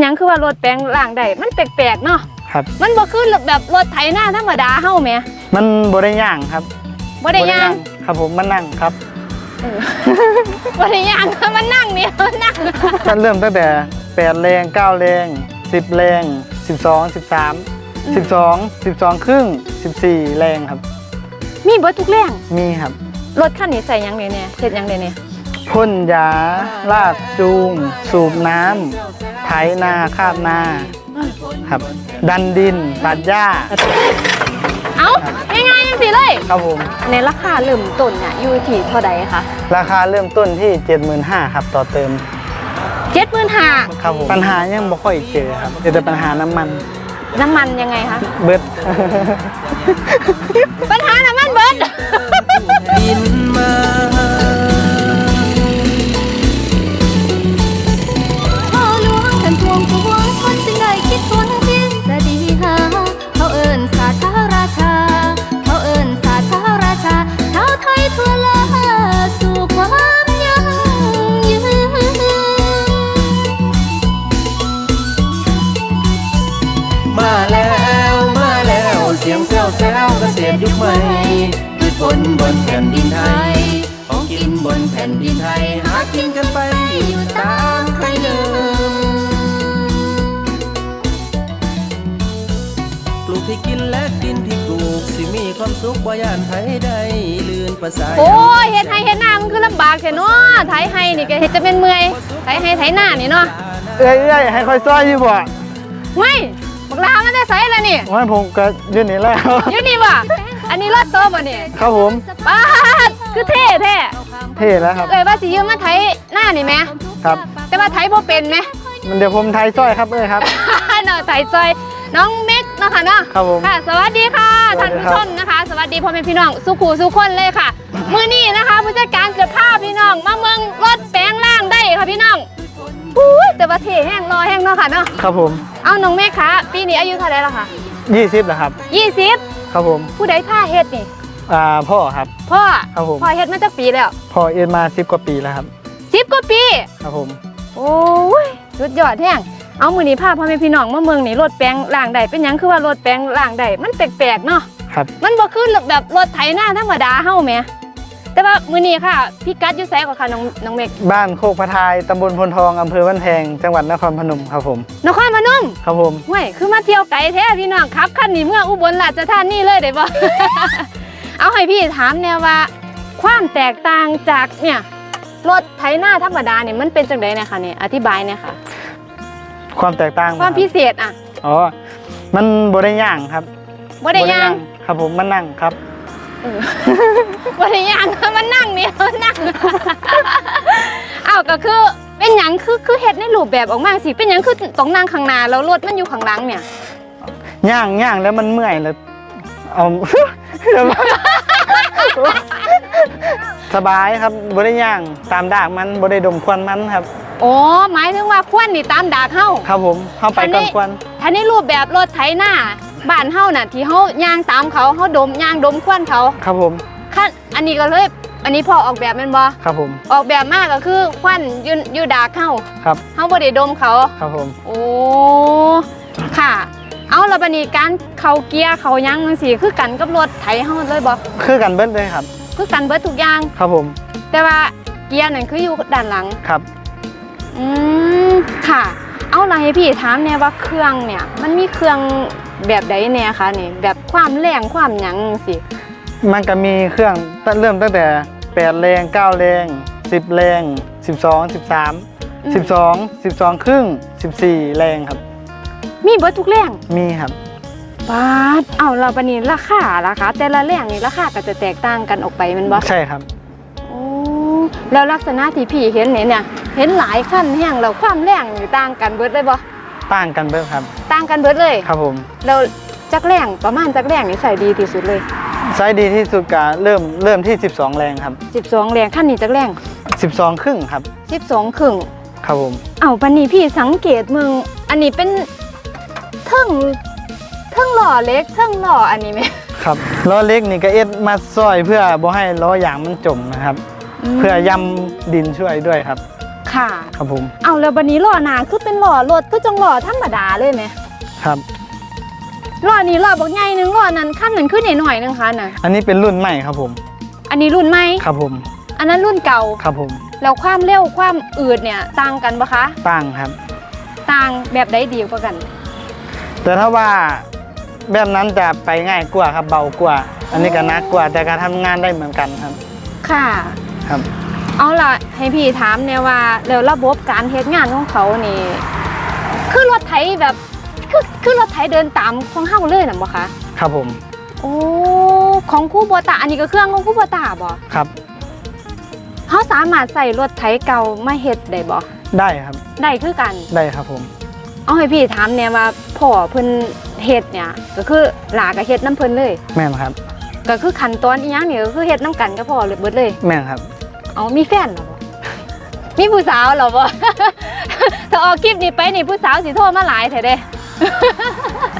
หยังคือว่ารถแปลงล่างได้มันแปลกๆเนาะครับ มันบ่คือแบบรถไถนาธรรมดาเฮาแหมมันบ่ได้ย่างครับบ่ได้ย่างครับผมมันนั่งครับเออ บ่ได้ย่างมันนั่งเนี่ยมันนั่งก็เริ่มตั้งแต่แปดแรงเก้าแรงสิบแรงสิบสองสิบสามสิบสองสิบสองครึ่งสิบสี่แรงครับ มีเบิดทุกแรงมีครับรถคันนี้ใส่หยังเนี่ยเนี่ยเฮ็ดหยังเนี่ยเนี่ยพ่นยาลากจูง สูบน้ำ ไถนาคาบนาครับ ดันดินตัดหญ้าเอ้าง่ายๆจังซี่เลย ครับผม ในราคาเริ่มต้นเนี่ยอยู่ที่เท่าใดคะราคาเริ่มต้นที่ 75,000ครับต่อเติม 75,000ครับผมปัญหายังบ่ค่อยเจอครับเจอแต่ปัญหาน้ำมัน น้ำมันยังไงคะเบิดปัญห สียงแซวแซวเกษตรยุคใหม่พืชผลบนแผ่นดินไทย ของกินบนแผ่นดินไทย หากินกันไปอยู่ตามใครเดิมปลูกที่กินและกินที่ปลูกสิมีความสุขกว่าย่านไทยใดลื่นประสายโอ้ยเฮ็ดให้เฮ็ดหน้ามันคือลำบากแค่เนาะไถให้นี่ก็เฮ็ดจะเป็นเมื่อยไถให้ไถหน้านี่เนาะเอ้ยเอ้ยให้คอยซ้อยอยู่บ่ไม่ บักลามันได้ใส่แล้วนี่ว่าผมก็อยืนนี่แล้ว อยู่นี่ว่ะอันนี้รถโตบ่นี่ครับผม ป้าดคือเท่แท้เท่แล้วครับ เอ้ยว่าสิยืมมาไถหน้านี่แหมครับ แต่ว่าไถบ่เป็นแหม มันเดี๋ยวผมไทยซ้อยครับเอ้ยครับ เนาะไถซอยน้องเม็กเนาะค่ะเนาะครับผมค่ะ สวัสดีค่ะสวัท่านสดีผู้ครับ ชมนะคะ สวัสดีพ่อแม่พี่น้องสุขูสุขคนเลยค่ะ มื้อนี้นะคะผู้จัดการจะพาพี่น้องมาเมืองรถแปลงล่ เท่แห้งรอแห้งเนาะค่ะเนาะครับผม เอาน้องเมฆคะปีนี้อายุเท่าไหร่แล้วคะ20แล้วครับ20ครับผมผู้ใดผ้าเฮ็ดนี่อ่าพ่อครับ พ่อครับผม พ่อเฮ็ดมาจากปีแล้วพ่อเอ็นมา10กว่าปีแล้วครับ10กว่าปี ครับผม โอ้ยสุดยอดแห้งเอามือนี้พาพ่อแม่พี่น้องมาเมืองนี่รถแปลงล่างได้เป็นหยังคือว่ารถแปลงล่างได้มันแปลกๆเนาะครับ มันบ่คือแบบรถไถนาธรรมดาเฮาแหม แต่ว่ามื้อนี้ค่ะพี่กัดอยู่ไสกว่าค่ะน้องน้องเมฆบ้านโคกพะทายตำบลพลทองอำเภอบ้านแพงจังหวัดนครพนมครับผม นครพนมครับผมเว้ยคือมาเที่ยวไกลแท้พี่น้องครับคันนี้เมื่องอุบลราชธานีเลยได้บ่ เอาให้พี่ถามแนวว่า ความแตกต่างจากเนี่ยรถไถนาธรรมดาเนี่ยมันเป็นจังไดเนี่ยค่ะเนี่ยอธิบายเนี่ยค่ะ ความแตกต่างความพิรับเศษอะอ๋อ มันบ่ได้ย่างครับบ่ได้ย่างครับผมมันนั่งครับ เออบ่ได้ย่างมันนั่งเนี่ยมันนั่งอ้าวก็คือเป็นหยังคือคือเฮ็ดในรูปแบบออกมาสิเป็นหยังคือต้องนั่งข้างหน้าแล้วรถมันอยู่ข้างหลังเนี่ยย่างย่างแล้วมันเมื่อยแล้วเอาสบายครับบ่ได้ย่างตามดากมันบ่ได้ดมควันมันครับโอ้หมายถึงว่าควันนี่ตามดากเฮาครับผมเข้าไปอันนี้ก่อนควันถ้าในรูปแบบรถไถนา บ้านเฮาน่ะ ที่เฮาย่างตามเขาเฮาดมย่างดมควันเขาครับผมคันอันนี้ก็เลยอันนี้พอออกแบบแม่นบ่ครับผม ออกแบบมาก็คือควันอยู่อยู่ดากเฮาครับเฮาบ่ได้ดมเขาครับผม โอ้ค่ะ เอาและบัดนี้การเข้าเกียร์เข้าหยังจังซี่คือกันกับรถไถเฮาเลยบ่คือกันเบิดเลยครับ คือกันเบิดทุกอย่างครับผม แต่ว่าเกียร์นั่นคืออยู่ด้านหลังครับอืมค่ะ เอาล่ะให้พี่ถามแน่ว่าเครื่องเนี่ย มันมีเครื่อง แบบใดแน่คะนี่แบบความแรงความหยังสิมันก็มีเครื่องตั้งเริ่มตั้งแต่แปดแรงเก้าแรงสิบแรงสิบสองสิบสามอืมสิบสองสิบสองครึ่งสิบสี่แรงครับ มีเบิดทุกแรงมีครับปาดเอาเราบัดนี้ราคาราคาแต่ละแรงนี่ราคาก็จะแตกต่างกันออกไปแมันบ่ใช่ครับ โอ้แล้วลักษณะที่พี่เห็นเนี่ยเนี่ยเห็นหลายขั้นแห้งแล้วความแรงนี่ต่างกันเบิดเลยบ่ต่างกันเบิดครับต่างกันเบิดเลยครับผมแล้วจักแรงประมาณจักแรงนี่ใส่ดีที่สุดเลยไซส์ดีที่สุดก็เริ่มเริ่มที่ 12 แรงครับ 12 แรงขั้นนี้จักแรง 12 ครึ่งครับ 12 ครึ่งครับผมเอาปันนี้พี่สังเกตมึงอันนี้เป็นเทิงเทิงหล่อเล็กเทิงหล่ออันนี้ไหมครับล้อเล็กนี่ก็เอ็ดมาซอยเพื่อบ่ให้ล้อยางมันจมนะครับ เพื่อยำดินช่วยด้วยครับ ค่ะ ครับผมเอาแล้วบันนี้ล้อหนาคือเป็นล้อรถคือจังล้อธรรมดาเลยไหม ครับ ล้อนี้ล้อบักใหญ่หนึงล้อนั้นขั้นหนึ่งขึ้นหน่อยๆนึงค่ะน่ะ อันนี้เป็นรุ่นใหม่ครับผม อันนี้รุ่นใหม่ ครับผม อันนั้นรุ่นเก่า ครับผม แล้วความเร็วความอืดเนี่ยต่างกันปะคะ ตั้งครับ ต่างแบบใดดีกว่ากัน แต่ถ้าว่าแบบนั้นจะไปง่ายกว่าครับเบากว่า อันนี้ก็หนักกว่าแต่การทำงานได้เหมือนกันครับ ค่ะ ครับ เอาล่ะให้พี่ถามเนี่ยว่าแล้วระบบการเฮ็ดงานของเขานี่ คือรถไถแบบ คือคือรถไถเดินตามของเฮาเลยน่ะบ่คะครับผม โอ้ของคู่บัวตาอันนี้ก็เครื่องของคู่บัวตาบ่ครับเฮาสามารถใส่รถไถเก่ามาเฮ็ดได้บ่ได้ครับ ได้คือกันได้ครับผม เอาให้พี่ถามเนี่ยว่าพ่อเพิ่นเฮ็ดเนี่ย ก็คือหลาก็เฮ็ดน้ำเพิ่นเลย แม่นครับ ก็คือขั้นตอนอีหยังนี่ก็คือเฮ็ดน้ำกันกับพ่อเลยเบิดเลย แม่นครับเอามีแฟนเหรอบ่มีผู้สาวเหรอบ่ ถ้าออกคลิปนี้ไปนี่ผู้สาวสิโทรมาหลายแท้เด้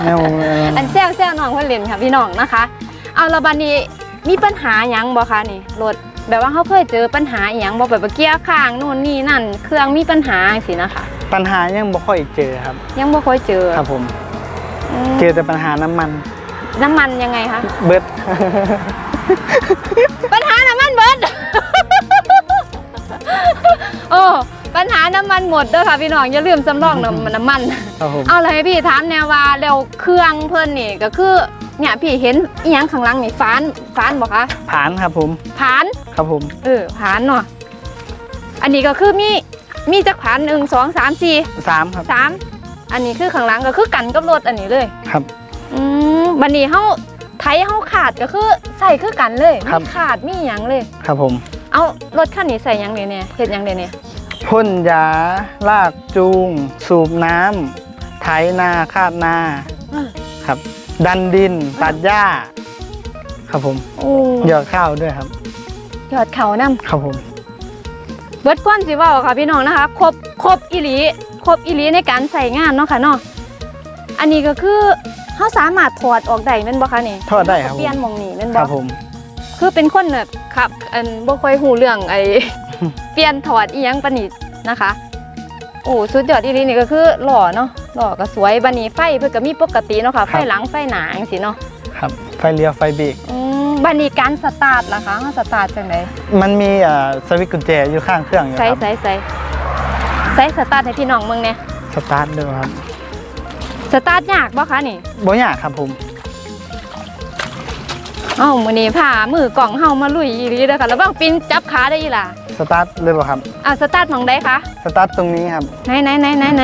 แม่นอันแซวแซวน้องเพิ่นเล่นค่ะพี่น้องนะคะ เอาและบัดนี้มีปัญหาหยังบ่คะนี่รถแบบว่าเขาเคยเจอปัญหาอีหยังบ่แบบว่าเกียร์ค้างนู่นนี่นั่น เครื่องมีปัญหาจังซี่นะคะปัญหายังบ่ค่อยเจอครับ ยังบ่ค่อยเจอครับผมมเจอแต่ปัญหาน้ำมัน น้ำมันยังไงคะเบิด ปัญหาน้ำมันเบิด โอ้ ปัญหาน้ำมันหมดเด้อค่ะพี่น้องอย่าลืมสำรองน้ำน้ำมัน ครับผมเอาเลยให้พี่ถามแนวว่าแล้วเครื่องเพิ่นนี่ก็คือเนี่ยพี่เห็นอีหยังข้างหลังนี่ฟานฟานบ่คะผ่านครับผม ผานครับผม เออผานเนาะอันนี้ก็คือมีมีจักผานหนึ่งสองสามสี่สามครับ สามอันนี้คือข้างหลังก็คือกันกับรถอันนี้เลยครับ อืมบันนี้เฮาไทยเฮาขาดก็คือใส่คือกันเลยครับ มีขาดมีหยังเลย ครับผม เอารถคันนี้ใส่หยังเลยเนี่ยเฮ็ดหยังเลยเนี่ย พ่นยา ลากจูง สูบน้ำไถนาคาบนาครับ ดันดินตัดหญ้า ครับผมโอ้หยอดข้าวด้วยครับ ยอดเขานํครับผมเบิดก้อนสิเว่าค่ะพี่น้องนะคะ ครบครบอีหลีครบอีหลีในการใส่งานเนาะค่ะเนาะอันนี้ก็คือเขาสามารถถอดออกได้แม่นบ่คะนี่ถอดได้ครับผมเปลี่ยนหมองนี่แม่นคบ่รับผม คือเป็นคนแบบครับ อันบ่ค่อยหูเรื่องไอ้ เปลี่ยนถอดอีหยังปานนี้นะคะ โอ้สุดยอดอีหลีนี่ก็คือหล่อเนาะหล่อก็สวยบัดนี้ไฟเพิ่นก็มีปกติเนาะค่ะไฟหลังไฟหน้าจังซี่เนาะครับไฟเลี้ยวไฟเบรกอืมบัดนี้การสตาร์ทล่ะคะเฮาสตาร์ทจังไดมันมีเอ่อสวิตช์กุญแจอยู่ข้างเครื่องอยู่คใส่รับใส่ใส่ใส่สตาร์ทให้พี่น้องเมืองเนี่ยสตาร์ทด้วยครับสตาร์ทยากบ่คะนี่ บ่ยากครับผม เอ้ามื้อนี้พามือกล่องเฮามาลุยอีหลีเด้อค่ะระวังปินจับขาได้อีหล่ะ สตาร์ทเลยบ่ครับอะสตาร์ทหมองใดคะสตาร์ทตรงนี้ครับ ไหนไหนไหนไหนไหน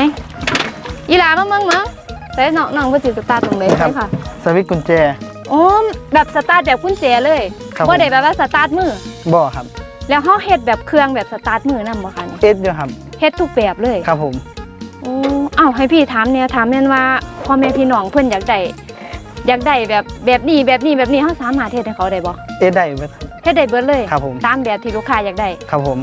อีหล่ามาเมืองเมืองใส่น้องน้องเพิ่นสิสตาร์ทหมองใดนี่ครัใช่บค่ะสวิตช์กุญแจ โอ้แบบสตาร์ทแบบกุญแจเลยครับผมบ่ได้แบบว่าสตาร์ทมือ บ่ครับแล้วเฮาเฮ็ดแบบเครื่องแบบสตาร์ทมือนำบ่คะนี่เอสอยู่ครับเฮ็ดทุกแบบเลยครับผม โอ้เอ้าให้พี่ถามเนี่ยถามแม่นว่าพ่อแม่พี่น้องเพิ่นอยากได้อยากได้แบบแบบนี้แบบนี้แบบนี้เฮาสามารถเฮ็ดให้เขาได้บ่เอสได้เบิดครับ เฮ็ดได้เบิดเลยครับผม ตามแบบที่ลูกค้าอยากได้ครับผม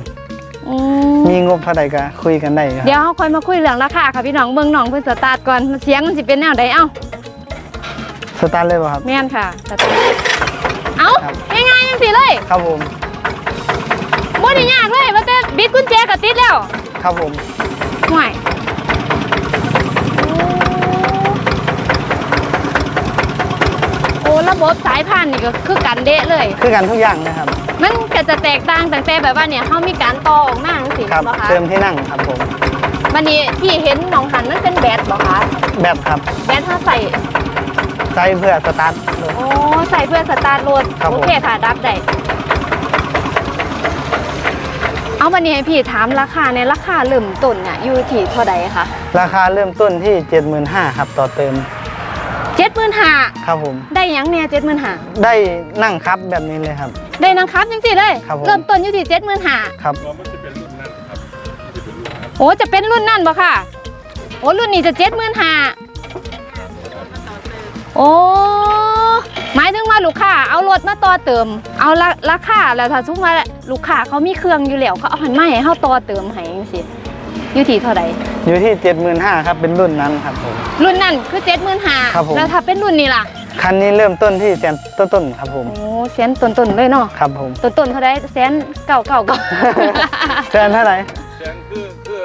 อืมมีงบเท่าใดก็คุยกันได้ครับ เดี๋ยวเราค่อยมาคุยเรื่องราคาค่ะพี่น้องเบิ่งน้องเพิ่นสตาร์ทก่อนเสียงมันสิเป็นแนวใดเอ้าสตาร์ทเลยบ่ครับ แม่นค่ะสตาร์ทเอ้าครับ ง่ายๆจังซี่เลยครับผม บ่ได้ยากเลยว่าแต่บิดกุญแจก็ติดแล้วครับผมห่วยโอ้ ระบบสายพานนี่ก็คือกันเดะเลย คือกันทุกอย่างนะครับ มันก็จะแตกต่างตั้งแต่แบบว่าเนี่ยเขามีการต่อออกมาจังซี่ครับบ่คะเติมที่นั่งครับผมวันนี้ที่เห็นหนองหันมันเป็นแบตบ่คะแบบครับแบตเฮาใส่ใช้เพื่อสตาร์ทรถ โอ้ใส่เพื่อสตาร์ทรถครับผม โอเคค่ะดับได้เอาวันนี้ให้พี่ถามราคาในราคาเริ่มต้นเนี่ยอยู่ที่เท่าใดคะราคาเริ่มต้นที่ 75,000ครับต่อเติมเจ็ดหมื่ นห้าครับผม ได้หยังเนี่ยเจ็ดหมื่นห้าได้นั่งครับแบบนี้เลยครับ ได้นังครับจริงๆเลยครับผม เริ่มต้นอยู่ที่เจ็ดหมื่นห้าครับโอ้จะเป็นรุ่นนั่นบ่ค่ะ โอ้รุ่นนี้จะเจ็ดหมื่นห้าโอ้หมายถึงว่าลูกค้าเอารถมาต่อเติม เอาละราคาแล้วถ้าสมมติว่าลูกค้าเขามีเครื่องอยู่แล้วเขาเอาหันมาให้เขาต่อเติมให้จังซี่ อยู่ที่เท่าใดอยู่ที่ 75,000ครับเป็นรุ่นนั้นครับผม รุ่นนั้นคือเจ็ดหมื่นห้าครับผม แล้วถ้าเป็นรุ่นนี้ล่ะคันนี้เริ่มต้นที่แสนต้นๆครับผม โอ้แสนต้นๆเลยเนาะครับผมต้นๆเท่าใดแสนเก่าเก่าเก่า แสนเท่าไหร่ แสนคือ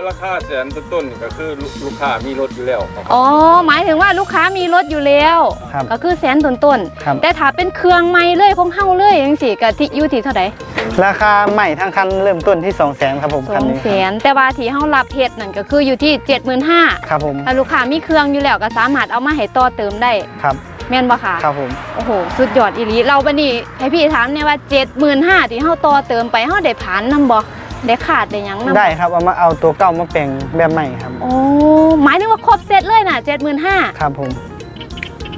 ราคาแสนต้นๆนี่ก็คือลูลูกค้ามีรถอยู่แล้วครับอ๋อหมายถึงว่าลูกค้ามีรถอยู่แล้ว ครับ ก็คือแสนต้นต้นๆครับ แต่ถ้าเป็นเครื่องใหม่เลยของเฮาเลยจังซี่ก็ที่อยู่ที่เท่าใดราคาใหม่ทั้งคันเริ่มต้นที่ 2 0 0 0 0 0ครับผมสคัอนงนี้แสนแต่ว่าที่เฮารับเฮ็ดนั่นก็คืออยู่ที่ 75,000ครับผมถ้าลูกค้ามีเครื่องอยู่แล้วก็สามารถเอามาให้ต่อเติมได้ ครับแม่นบ่คะครับผมโอ้โห สุดยอดอีหลีเราบัดนี้ให้พี่ถามเนี่ยว่า 75,000ที่เฮาต่อเติมไปเฮาได้ผ่านนํบ่ ได้ขาดได้หยังนํได้ครับเอามาเอาตัวเก่ามาแปลงแบบใหม่ครับโอ้หมายถึงว่าครบเซตเลยน่ะ75,000ครับผม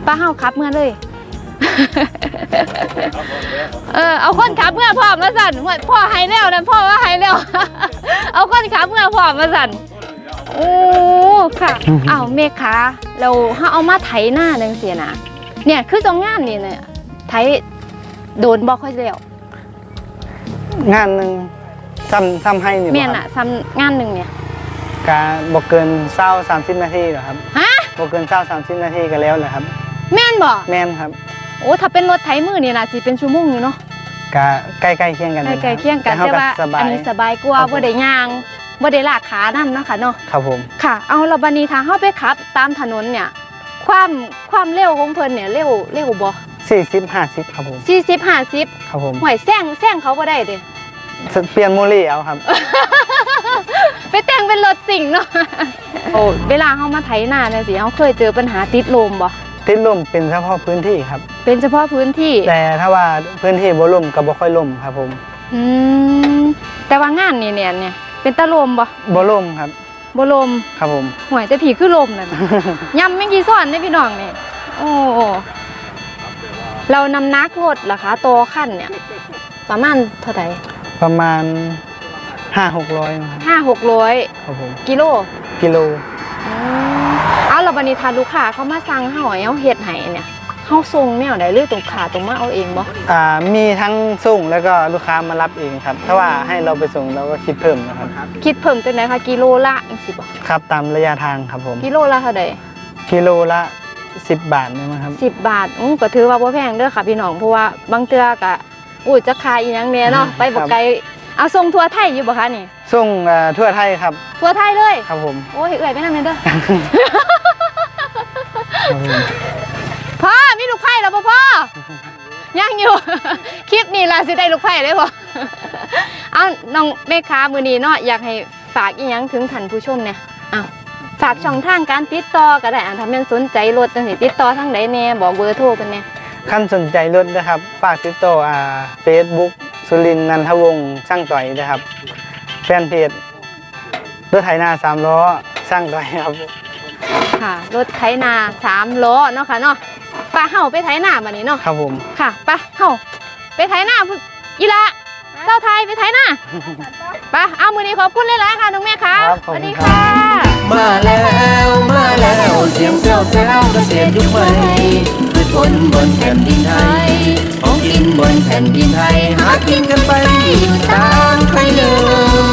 ป้าเฮาขับเมื่อเลย เออเอาคนขับเมื่อพร้อมมาสั่นว่าพ่อให้แล้วนะพ่อว่าให้แล้ว เอาคนขับเมื่อพร้อมมาสั่นโอ้ค่ะอ้าวเมฆคะเราเฮาเอามาไถหน้าจังซี่นะเนี่ยคือจงงานนี่เนี่ยไถโดนบ่ค่อยแล้วงานหนึ่ง ซ้ำซ้ำให้นี่บ่แม่นคอะรับซ้ำงานหนึงเนี่ย กาบอกเกินเศร้าสามสิบนาทีเหรอครับฮะ บอกเกินเศร้าสามสิบนาทีก็แล้วแหละครับ แม่นบ่แม่นครับโอ้ถ้าเป็นรถไถมือนี่น่ะสิเป็นชั่วโมงอยู่เนาะกาใกล้ๆเคียงกันใกล้ๆเคียงกันแต่แต่ว่าสบาอัย นนี้สบายกว่าครับผม บ่ได้ย่างบ่ได้ลากขานํเนาะค่ะเนาะ ครับผม ค่ะ เอาละบันนี้ถ้าเฮาไปขับ ตามถนนเนี่ย ความความเร็วของเพิ่นเนี่ยเร็วเร็วบ่สี่สิบห้าสิบครับผม 40 50ครับผมห่วยแซงแซงเขาบ่ได้เด้ เปลี่ยนโมลี่เอาครับ ไปแต่งเป็นรถสิ่งเนาะโอ้เวลาเฮามาไถนาเนี่ยสิเฮาเคยเจอปัญหาติดลมบ่ติดลมเป็นเฉพาะพื้นที่ครับ เป็นเฉพาะพื้นที่ แต่ถ้าว่าพื้นที่บ่ล่มก็บ่ค่อยล่มครับผมอืมแต่ว่างานนี่เนี่ยเนี่ยเป็นตะลมบ่บ่ล่มครับบ่ลมครับผมห่วยแต่ผีคือลมนั่นน่ะยำแมงกีซ้อนได้พี่น้องนี่โอ้เรานำนักรถเหรอคะโตขั้นเนี่ย ประมาณเท่าไหร่ ประมาณห้าหกร้อยนะครับห้าหกร้อยครับผมกิโลกิโลอืมเอาเราบันนี้ทานลูกค้าเขามาสั่งเฮาให้เอาเฮ็ดให้เนี่ยเฮาส่งแนวใดหรือตรงขาตรงมาเอาเองบ่อ่ามีทั้งส่งแล้วก็ลูกค้ามารับเองครับ ถ้าว่าให้เราไปส่งเราก็คิดเพิ่มนะครับคิดเพิ่มจังไดคะกิโลละจังซี่บ่ครับตามระยะทางครับผมกิโลละเท่าใดกิโลละ 10 บาทนี่มั้งครับ10บาทอู้ก็ถือว่าบ่แพงเด้อค่ะพี่น้องเพราะว่าบางเทื่อก็ อุ้ยจะขายอีหยังแหน่เนาะ ไปบ่ไกลเอาส่งทั่วไทยอยู่บ่คะนี่ ส่งอ่าทั่วไทยครับ ทั่วไทยเลย ครับผมโอ้ยเอื่อยไปนั่นเลยเด้อ ครับผมพ่อมีลูกไผ่แล้วป่พ่อ ยังอยู่ คลิปนี้ล่ะสิได้ลูกไผ่เลยบ่เอาน้องแม่ค้ามือนี้เนาะอยากให้ฝากอีหยังถึงท่านผู้ชมเนี่ยอ้าวฝากช่องทางการติดต่อก็ได้อะถ้าแม่นสนใจรถจังสิติดต่อทางใดแน่บอกเบอร์โทรเพิ่นแน่ ขั้นสนใจรถนะครับ ฝากติดต่ออ่าเฟซบุ๊กสุรินทร์นันทวงศ์ช่างต่อยนะครับ แฟนเพจรถไถนาสามล้อช่างต่อยครับ ค่ะ รถไถนาสามล้อเนาะค่ะเนาะไป้าเฮาไปไถนาบัดนี้เนาะครับผม ค่ะไป้าเฮาไปไถนาพุ่นอีละเจ้าไทยไปไถนาไป้าเอามือนี้ขอบคุณเลยละค่ะน้องแม่ค่ะครับสขอบวัสคุดีณครัค่ะบมาแล้วมาแล้วเสียงแซวแซวเกษตรยุคใหม่ พืชผลบนแผ่นดินไทย ของกินบนแผ่นดินไทย หากินกันไปอยู่ตามใครเดิม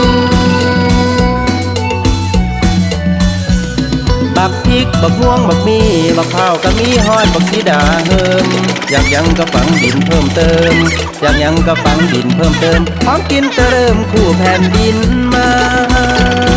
บักพริกบักม่วงบักมีบักเผาวก็มีฮอดบักสีดาเฮิมอยากยังก็ฝังดินเพิ่มเติมอยากยังก็ฝังดินเพิ่มเติมของกินจะเริ่มคู่แผ่นดินมา